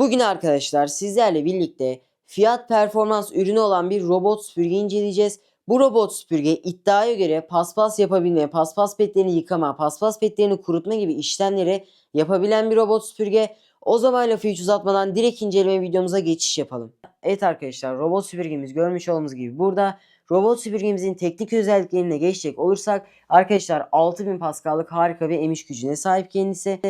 Bugün arkadaşlar sizlerle birlikte fiyat performans ürünü olan bir robot süpürge inceleyeceğiz. Bu robot süpürge iddiaya göre paspas yapabilme, paspas petlerini yıkama, paspas petlerini kurutma gibi işlemleri yapabilen bir robot süpürge. O zaman lafı hiç uzatmadan direkt inceleme videomuza geçiş yapalım. Evet arkadaşlar robot süpürgemiz görmüş olduğunuz gibi burada. Robot süpürgemizin teknik özelliklerine geçecek olursak arkadaşlar 6000 Pascal'lık harika bir emiş gücüne sahip kendisi.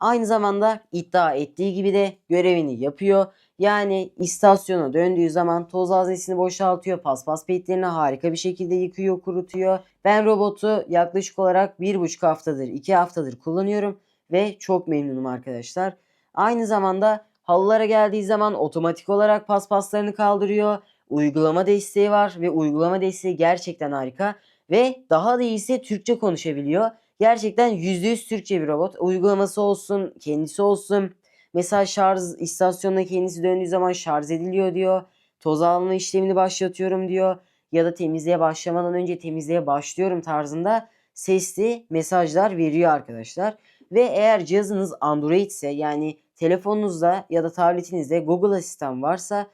Aynı zamanda iddia ettiği gibi de görevini yapıyor. Yani istasyona döndüğü zaman toz haznesini boşaltıyor. Paspas petlerini harika bir şekilde yıkıyor, kurutuyor. Ben robotu yaklaşık olarak 1,5 haftadır, 2 haftadır kullanıyorum. Ve çok memnunum arkadaşlar. Aynı zamanda halılara geldiği zaman otomatik olarak paspaslarını kaldırıyor. Uygulama desteği var ve uygulama desteği gerçekten harika. Ve daha da iyisi Türkçe konuşabiliyor. Gerçekten %100 Türkçe bir robot. Uygulaması olsun, kendisi olsun. Mesela şarj istasyonuna kendisi döndüğü zaman şarj ediliyor diyor. Toz alma işlemini başlatıyorum diyor. Ya da temizliğe başlamadan önce temizliğe başlıyorum tarzında sesli mesajlar veriyor arkadaşlar. Ve eğer cihazınız Android ise yani telefonunuzda ya da tabletinizde Google Asistan varsa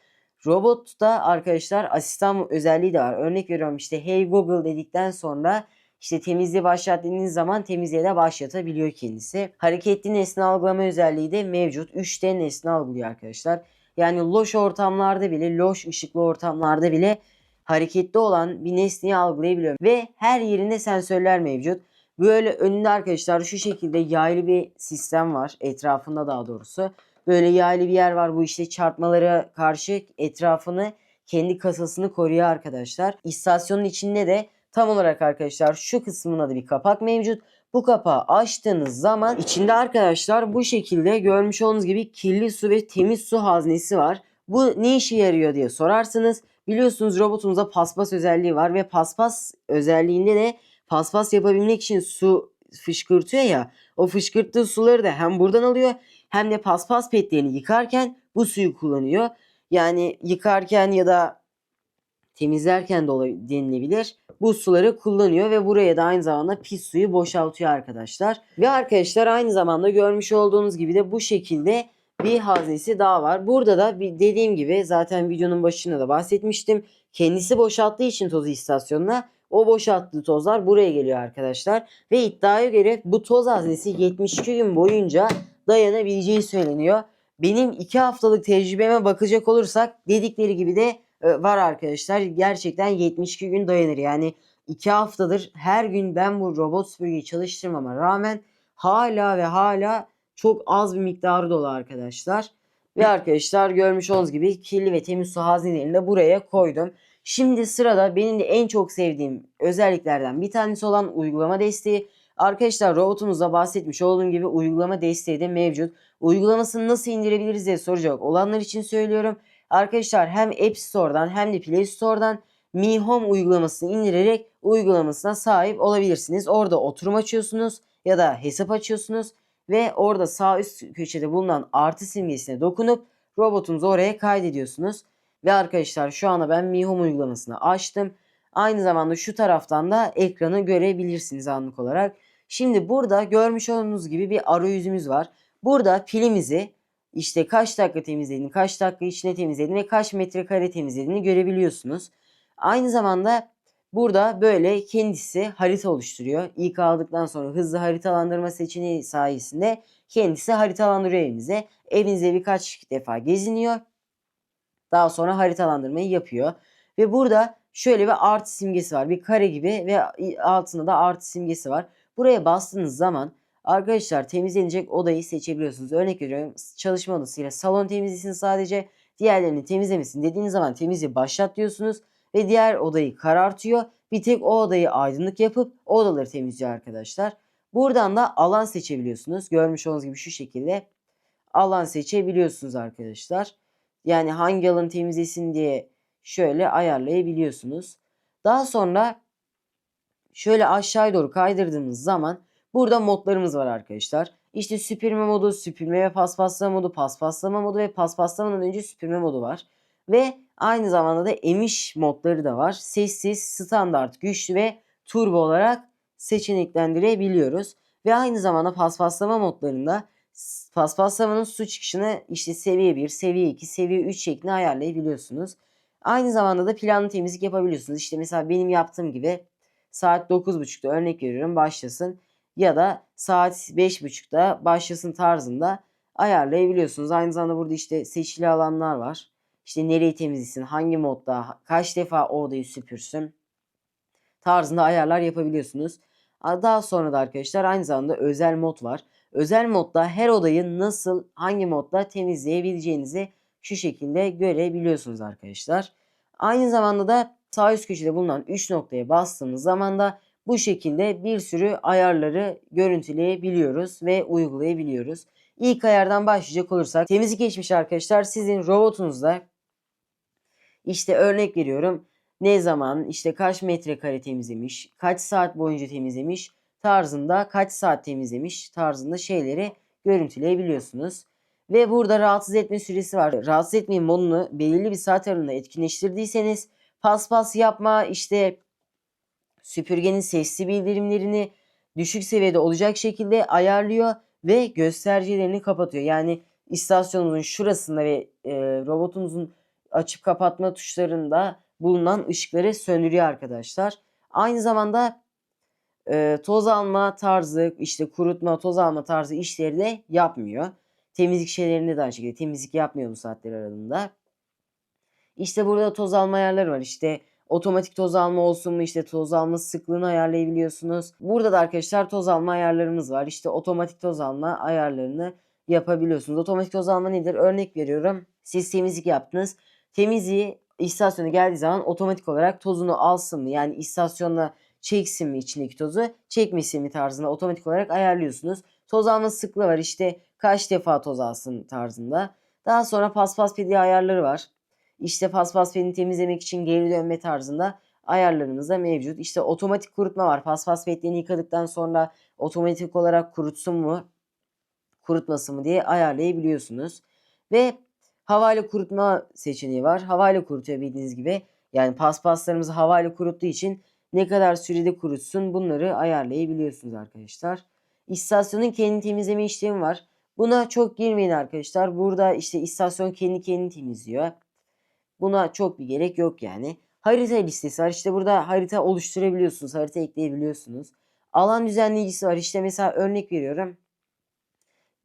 robotta arkadaşlar asistan özelliği de var. Örnek veriyorum işte Hey Google dedikten sonra işte temizliği başlat dediğiniz zaman temizliğe de başlatabiliyor kendisi. Hareketli nesne algılama özelliği de mevcut. 3D nesne algılıyor arkadaşlar. Yani loş ortamlarda bile, loş ışıklı ortamlarda bile hareketli olan bir nesneyi algılayabiliyor. Ve her yerinde sensörler mevcut. Böyle önünde arkadaşlar şu şekilde yaylı bir sistem var. Etrafında daha doğrusu. Böyle yaylı bir yer var. Bu işte çarpmalara karşı etrafını kendi kasasını koruyor arkadaşlar. İstasyonun içinde de tam olarak arkadaşlar şu kısmına da bir kapak mevcut. Bu kapağı açtığınız zaman içinde arkadaşlar bu şekilde görmüş olduğunuz gibi kirli su ve temiz su haznesi var. Bu ne işe yarıyor diye sorarsınız. Biliyorsunuz robotumuzda paspas özelliği var ve paspas özelliğinde de paspas yapabilmek için su fışkırtıyor ya. O fışkırttığı suları da hem buradan alıyor hem de paspas petlerini yıkarken bu suyu kullanıyor. Yani yıkarken ya da temizlerken de denilebilir. Bu suları kullanıyor ve buraya da aynı zamanda pis suyu boşaltıyor arkadaşlar. Ve arkadaşlar aynı zamanda görmüş olduğunuz gibi de bu şekilde bir haznesi daha var. Burada da dediğim gibi zaten videonun başında da bahsetmiştim. Kendisi boşalttığı için tozu istasyonuna o boşalttığı tozlar buraya geliyor arkadaşlar. Ve iddiaya göre bu toz haznesi 72 gün boyunca dayanabileceği söyleniyor. Benim 2 haftalık tecrübeme bakacak olursak dedikleri gibi de var arkadaşlar. Gerçekten 72 gün dayanır. Yani 2 haftadır her gün ben bu robot süpürgeyi çalıştırmama rağmen hala ve hala çok az bir miktarı dolu arkadaşlar. Ve arkadaşlar görmüş olduğunuz gibi kirli ve temiz su haznelerini de buraya koydum. Şimdi sırada benim de en çok sevdiğim özelliklerden bir tanesi olan uygulama desteği. Arkadaşlar robotumuzda bahsetmiş olduğum gibi uygulama desteği de mevcut. Uygulamasını nasıl indirebiliriz diye soracak olanlar için söylüyorum. Arkadaşlar hem App Store'dan hem de Play Store'dan Mi Home uygulamasını indirerek uygulamasına sahip olabilirsiniz. Orada oturum açıyorsunuz ya da hesap açıyorsunuz ve orada sağ üst köşede bulunan artı simgesine dokunup robotunuzu oraya kaydediyorsunuz. Ve arkadaşlar şu anda ben Mi Home uygulamasını açtım. Aynı zamanda şu taraftan da ekranı görebilirsiniz anlık olarak. Şimdi burada görmüş olduğunuz gibi bir arayüzümüz var. Burada pilimizi işte kaç dakika temizlediğini, kaç dakika içine temizlediğini ve kaç metrekare temizlediğini görebiliyorsunuz. Aynı zamanda burada böyle kendisi harita oluşturuyor. İlk aldıktan sonra hızlı haritalandırma seçeneği sayesinde kendisi haritalandırıyor evinize. Evinize birkaç defa geziniyor. Daha sonra haritalandırmayı yapıyor. Ve burada şöyle bir artı simgesi var. Bir kare gibi ve altında da artı simgesi var. Buraya bastığınız zaman arkadaşlar temizlenecek odayı seçebiliyorsunuz. Örnek veriyorum çalışma odasıyla salon temizlesin sadece. Diğerlerini temizlemesin dediğiniz zaman temizliği başlat diyorsunuz. Ve diğer odayı karartıyor. Bir tek o odayı aydınlık yapıp o odaları temizliyor arkadaşlar. Buradan da alan seçebiliyorsunuz. Görmüş olduğunuz gibi şu şekilde alan seçebiliyorsunuz arkadaşlar. Yani hangi alanı temizlesin diye şöyle ayarlayabiliyorsunuz. Daha sonra şöyle aşağıya doğru kaydırdığımız zaman burada modlarımız var arkadaşlar. İşte süpürme modu, süpürme ve paspaslama modu, paspaslama modu ve paspaslamadan önce süpürme modu var. Ve aynı zamanda da emiş modları da var. Sessiz, standart, güçlü ve turbo olarak seçeneklendirebiliyoruz. Ve aynı zamanda paspaslama modlarında Paspaslamanın su çıkışını işte seviye 1, seviye 2, seviye 3 şeklinde ayarlayabiliyorsunuz. Aynı zamanda da planlı temizlik yapabiliyorsunuz. İşte mesela benim yaptığım gibi saat 9.30'da örnek veriyorum başlasın ya da saat 5.30'da başlasın tarzında ayarlayabiliyorsunuz. Aynı zamanda burada işte seçili alanlar var. İşte nereyi temizlesin, hangi modda, kaç defa o odayı süpürsün tarzında ayarlar yapabiliyorsunuz. Daha sonra da arkadaşlar aynı zamanda özel mod var. Özel modda her odayı nasıl, hangi modda temizleyebileceğinizi şu şekilde görebiliyorsunuz arkadaşlar. Aynı zamanda da sağ üst köşede bulunan 3 noktaya bastığımız zaman da bu şekilde bir sürü ayarları görüntüleyebiliyoruz ve uygulayabiliyoruz. İlk ayardan başlayacak olursak temizlik geçmiş arkadaşlar sizin robotunuzda işte örnek veriyorum ne zaman işte kaç metrekare temizlemiş, kaç saat boyunca temizlemiş tarzında kaç saat temizlemiş tarzında şeyleri görüntüleyebiliyorsunuz. Ve burada rahatsız etme süresi var. Rahatsız etmeyin modunu belirli bir saat aralığında etkinleştirdiyseniz paspas yapma işte süpürgenin sesli bildirimlerini düşük seviyede olacak şekilde ayarlıyor ve göstergelerini kapatıyor. Yani istasyonumuzun şurasında ve e, robotumuzun açıp kapatma tuşlarında bulunan ışıkları söndürüyor arkadaşlar. Aynı zamanda e, toz alma tarzı işte kurutma toz alma tarzı işleri de yapmıyor. Temizlik şeylerinde de aynı şekilde temizlik yapmıyor bu saatler aralığında. İşte burada toz alma ayarları var. İşte otomatik toz alma olsun mu işte toz alma sıklığını ayarlayabiliyorsunuz. Burada da arkadaşlar toz alma ayarlarımız var. İşte otomatik toz alma ayarlarını yapabiliyorsunuz. Otomatik toz alma nedir? Örnek veriyorum. Siz temizlik yaptınız. Temizliği istasyona geldiği zaman otomatik olarak tozunu alsın mı? Yani istasyonla çeksin mi içindeki tozu, çekmesin mi tarzında otomatik olarak ayarlıyorsunuz. Toz alma sıklığı var. İşte kaç defa toz alsın tarzında. Daha sonra paspas pedi ayarları var. İşte paspas pedini temizlemek için geri dönme tarzında ayarlarımız da mevcut. İşte otomatik kurutma var. Paspas pedlerini yıkadıktan sonra otomatik olarak kurutsun mu, kurutmasın mı diye ayarlayabiliyorsunuz. Ve havayla kurutma seçeneği var. Havayla kurutuyor bildiğiniz gibi. Yani paspaslarımızı havayla kuruttuğu için ne kadar sürede kurutsun bunları ayarlayabiliyorsunuz arkadaşlar. İstasyonun kendi temizleme işlemi var. Buna çok girmeyin arkadaşlar. Burada işte istasyon kendi kendini temizliyor. Buna çok bir gerek yok yani. Harita listesi var. İşte burada harita oluşturabiliyorsunuz. Harita ekleyebiliyorsunuz. Alan düzenleyicisi var. İşte mesela örnek veriyorum.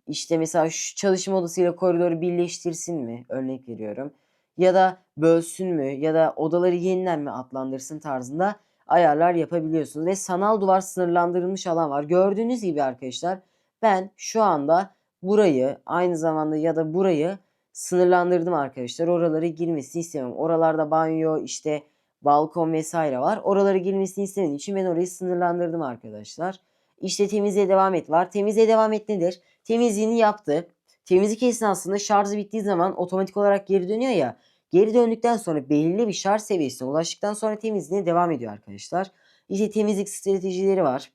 İşte mesela şu çalışma odasıyla koridoru birleştirsin mi? Örnek veriyorum. Ya da bölsün mü? Ya da odaları yeniden mi adlandırsın tarzında ayarlar yapabiliyorsunuz. Ve sanal duvar sınırlandırılmış alan var. Gördüğünüz gibi arkadaşlar ben şu anda burayı aynı zamanda ya da burayı sınırlandırdım arkadaşlar. Oralara girmesini istemiyorum. Oralarda banyo işte balkon vesaire var. Oralara girmesini istemediğim için ben orayı sınırlandırdım arkadaşlar. İşte temizliğe devam et var. Temizliğe devam et nedir? Temizliğini yaptı. Temizlik esnasında şarjı bittiği zaman otomatik olarak geri dönüyor ya. Geri döndükten sonra belirli bir şarj seviyesine ulaştıktan sonra temizliğine devam ediyor arkadaşlar. İşte temizlik stratejileri var.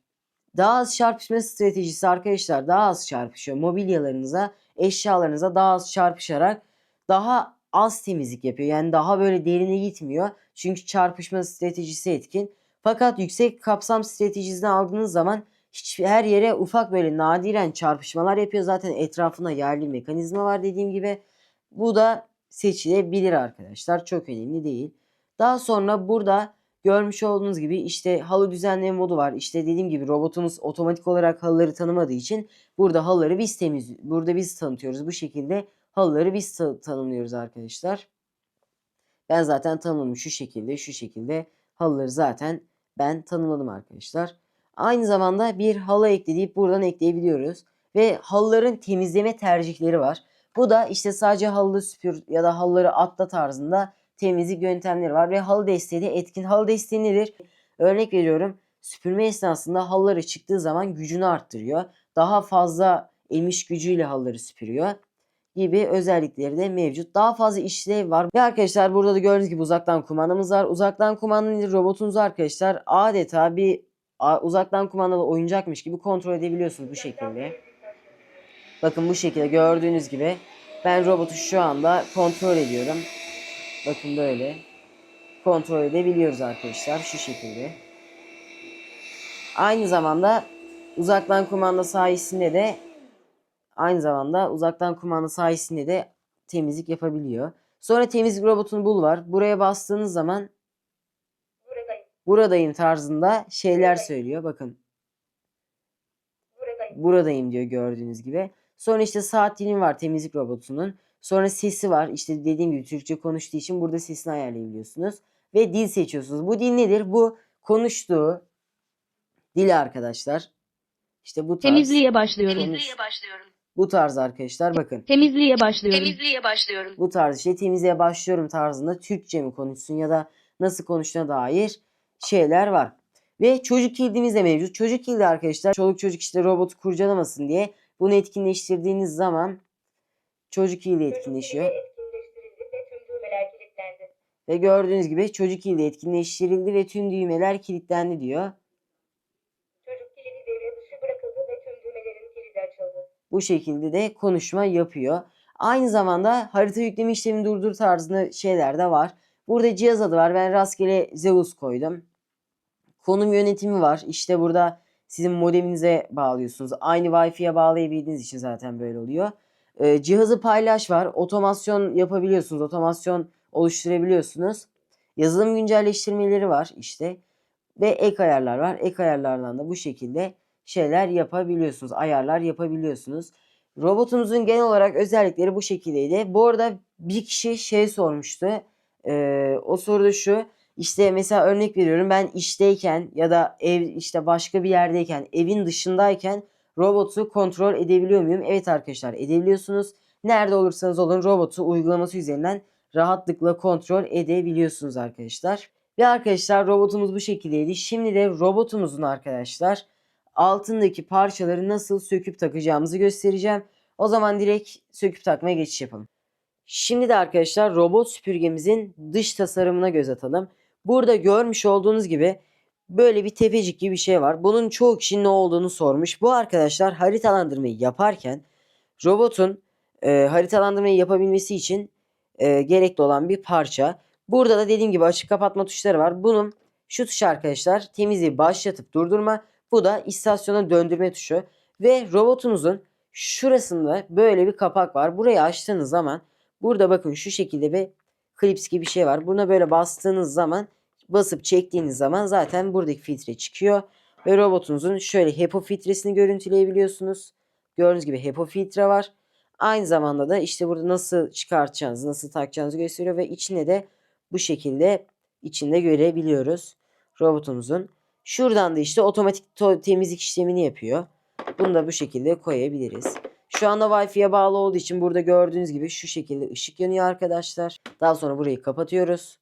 Daha az çarpışma stratejisi arkadaşlar daha az çarpışıyor. Mobilyalarınıza, eşyalarınıza daha az çarpışarak daha az temizlik yapıyor. Yani daha böyle derine gitmiyor. Çünkü çarpışma stratejisi etkin. Fakat yüksek kapsam stratejisini aldığınız zaman hiç her yere ufak böyle nadiren çarpışmalar yapıyor. Zaten etrafında yerli mekanizma var dediğim gibi. Bu da seçilebilir arkadaşlar. Çok önemli değil. Daha sonra burada görmüş olduğunuz gibi işte halı düzenleme modu var. İşte dediğim gibi robotumuz otomatik olarak halıları tanımadığı için burada halıları biz temiz burada biz tanıtıyoruz. Bu şekilde halıları biz ta- tanımlıyoruz arkadaşlar. Ben zaten tanımladım şu şekilde şu şekilde halıları zaten ben tanımladım arkadaşlar. Aynı zamanda bir halı ekleyip buradan ekleyebiliyoruz. Ve halıların temizleme tercihleri var. Bu da işte sadece halı süpür ya da halıları atla tarzında temizlik yöntemleri var. Ve halı desteği de etkin. Halı desteği nedir? Örnek veriyorum. Süpürme esnasında halıları çıktığı zaman gücünü arttırıyor. Daha fazla emiş gücüyle halıları süpürüyor gibi özellikleri de mevcut. Daha fazla işlev var. Ve arkadaşlar burada da gördüğünüz gibi uzaktan kumandamız var. Uzaktan kumandalı robotunuzu arkadaşlar adeta bir uzaktan kumandalı oyuncakmış gibi kontrol edebiliyorsunuz bu şekilde. Bakın bu şekilde gördüğünüz gibi ben robotu şu anda kontrol ediyorum. Bakın böyle. Kontrol edebiliyoruz arkadaşlar şu şekilde. Aynı zamanda uzaktan kumanda sayesinde de Aynı zamanda uzaktan kumanda sayesinde de temizlik yapabiliyor. Sonra temizlik robotunu bul var. Buraya bastığınız zaman Buradayım. buradayım tarzında şeyler Buradayım. söylüyor. Bakın Buradayım. buradayım diyor gördüğünüz gibi. Sonra işte saat dilimi var temizlik robotunun. Sonra sesi var. İşte dediğim gibi Türkçe konuştuğu için burada sesini ayarlayabiliyorsunuz. Ve dil seçiyorsunuz. Bu dil nedir? Bu konuştuğu dil arkadaşlar. İşte bu tarz. Temizliğe başlıyorum. Temizliğe Bu tarz arkadaşlar bakın. Temizliğe başlıyorum. Temizliğe başlıyorum. Bu tarz işte temizliğe başlıyorum tarzında Türkçe mi konuşsun ya da nasıl konuştuğuna dair şeyler var. Ve çocuk kilidimiz de mevcut. Çocuk kilidi arkadaşlar çoluk çocuk işte robotu kurcalamasın diye bunu etkinleştirdiğiniz zaman çocuk kilidi etkinleşiyor. Ve gördüğünüz gibi çocuk kilidi etkinleştirildi ve tüm düğmeler kilitlendi diyor. Çocuk kilidi devre dışı bırakıldı ve tüm düğmelerin kilidi açıldı. Bu şekilde de konuşma yapıyor. Aynı zamanda harita yükleme işlemi durdur tarzında şeyler de var. Burada cihaz adı var. Ben rastgele Zeus koydum. Konum yönetimi var. İşte burada sizin modeminize bağlıyorsunuz. Aynı Wi-Fi'ye bağlayabildiğiniz için zaten böyle oluyor. Ee, cihazı paylaş var. Otomasyon yapabiliyorsunuz. Otomasyon oluşturabiliyorsunuz. Yazılım güncelleştirmeleri var işte. Ve ek ayarlar var. Ek ayarlardan da bu şekilde şeyler yapabiliyorsunuz. Ayarlar yapabiliyorsunuz. Robotumuzun genel olarak özellikleri bu şekildeydi. Bu arada bir kişi şey sormuştu. Ee, o soru da şu. İşte mesela örnek veriyorum ben işteyken ya da ev işte başka bir yerdeyken evin dışındayken robotu kontrol edebiliyor muyum? Evet arkadaşlar edebiliyorsunuz. Nerede olursanız olun robotu uygulaması üzerinden rahatlıkla kontrol edebiliyorsunuz arkadaşlar. Ve arkadaşlar robotumuz bu şekildeydi. Şimdi de robotumuzun arkadaşlar altındaki parçaları nasıl söküp takacağımızı göstereceğim. O zaman direkt söküp takmaya geçiş yapalım. Şimdi de arkadaşlar robot süpürgemizin dış tasarımına göz atalım. Burada görmüş olduğunuz gibi böyle bir tepecik gibi bir şey var. Bunun çoğu kişi ne olduğunu sormuş. Bu arkadaşlar haritalandırmayı yaparken robotun e, haritalandırmayı yapabilmesi için e, gerekli olan bir parça. Burada da dediğim gibi açık kapatma tuşları var. Bunun şu tuş arkadaşlar temizliği başlatıp durdurma. Bu da istasyona döndürme tuşu. Ve robotunuzun şurasında böyle bir kapak var. Burayı açtığınız zaman burada bakın şu şekilde bir klips gibi bir şey var. Buna böyle bastığınız zaman basıp çektiğiniz zaman zaten buradaki filtre çıkıyor. Ve robotunuzun şöyle HEPA filtresini görüntüleyebiliyorsunuz. Gördüğünüz gibi HEPA filtre var. Aynı zamanda da işte burada nasıl çıkartacağınızı, nasıl takacağınızı gösteriyor ve içine de bu şekilde içinde görebiliyoruz robotumuzun. Şuradan da işte otomatik to- temizlik işlemini yapıyor. Bunu da bu şekilde koyabiliriz. Şu anda Wi-Fi'ye bağlı olduğu için burada gördüğünüz gibi şu şekilde ışık yanıyor arkadaşlar. Daha sonra burayı kapatıyoruz.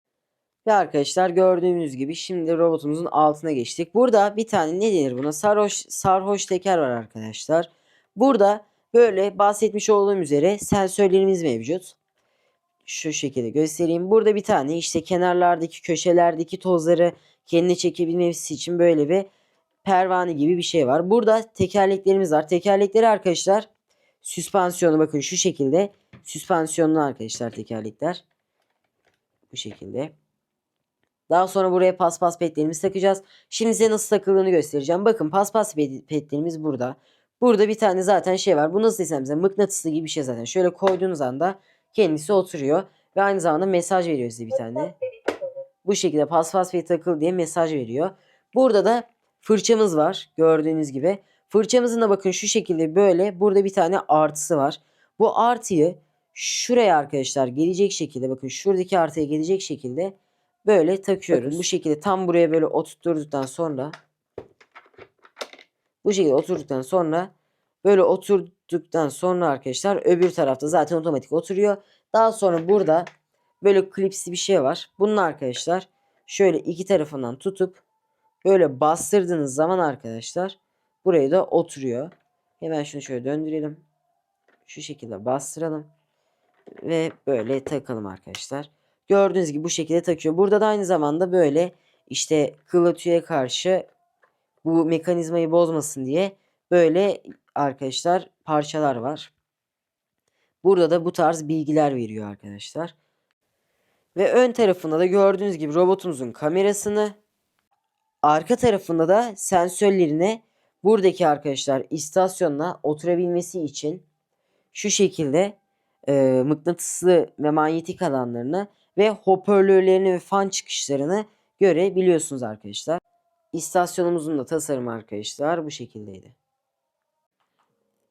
Ve arkadaşlar gördüğünüz gibi şimdi robotumuzun altına geçtik. Burada bir tane ne denir buna? Sarhoş, sarhoş teker var arkadaşlar. Burada böyle bahsetmiş olduğum üzere sensörlerimiz mevcut. Şu şekilde göstereyim. Burada bir tane işte kenarlardaki köşelerdeki tozları kendine çekebilmesi için böyle bir pervane gibi bir şey var. Burada tekerleklerimiz var. Tekerlekleri arkadaşlar süspansiyonu bakın şu şekilde. Süspansiyonlu arkadaşlar tekerlekler. Bu şekilde. Daha sonra buraya paspas petlerimizi takacağız. Şimdi size nasıl takıldığını göstereceğim. Bakın paspas pet- petlerimiz burada. Burada bir tane zaten şey var. Bu nasıl desem size mıknatıslı gibi bir şey zaten. Şöyle koyduğunuz anda kendisi oturuyor. Ve aynı zamanda mesaj veriyor size bir tane. Bu şekilde paspas ve takıl diye mesaj veriyor. Burada da fırçamız var gördüğünüz gibi. Fırçamızın da bakın şu şekilde böyle burada bir tane artısı var. Bu artıyı şuraya arkadaşlar gelecek şekilde bakın şuradaki artıya gelecek şekilde böyle takıyoruz. Bu şekilde tam buraya böyle oturttuktan sonra bu şekilde oturduktan sonra böyle oturduktan sonra arkadaşlar öbür tarafta zaten otomatik oturuyor. Daha sonra burada böyle klipsi bir şey var. Bunun arkadaşlar şöyle iki tarafından tutup böyle bastırdığınız zaman arkadaşlar buraya da oturuyor. Hemen şunu şöyle döndürelim. Şu şekilde bastıralım. Ve böyle takalım arkadaşlar. Gördüğünüz gibi bu şekilde takıyor. Burada da aynı zamanda böyle işte kılatüye karşı bu mekanizmayı bozmasın diye böyle arkadaşlar parçalar var. Burada da bu tarz bilgiler veriyor arkadaşlar. Ve ön tarafında da gördüğünüz gibi robotumuzun kamerasını, arka tarafında da sensörlerine buradaki arkadaşlar istasyonla oturabilmesi için şu şekilde e, mıknatıslı ve manyetik alanlarını ve hoparlörlerini ve fan çıkışlarını görebiliyorsunuz arkadaşlar. İstasyonumuzun da tasarımı arkadaşlar bu şekildeydi.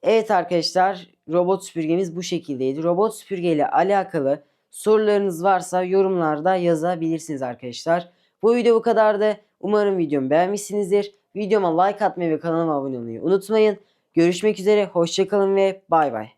Evet arkadaşlar robot süpürgemiz bu şekildeydi. Robot süpürge ile alakalı sorularınız varsa yorumlarda yazabilirsiniz arkadaşlar. Bu video bu kadardı. Umarım videomu beğenmişsinizdir. Videoma like atmayı ve kanalıma abone olmayı unutmayın. Görüşmek üzere. Hoşçakalın ve bay bay.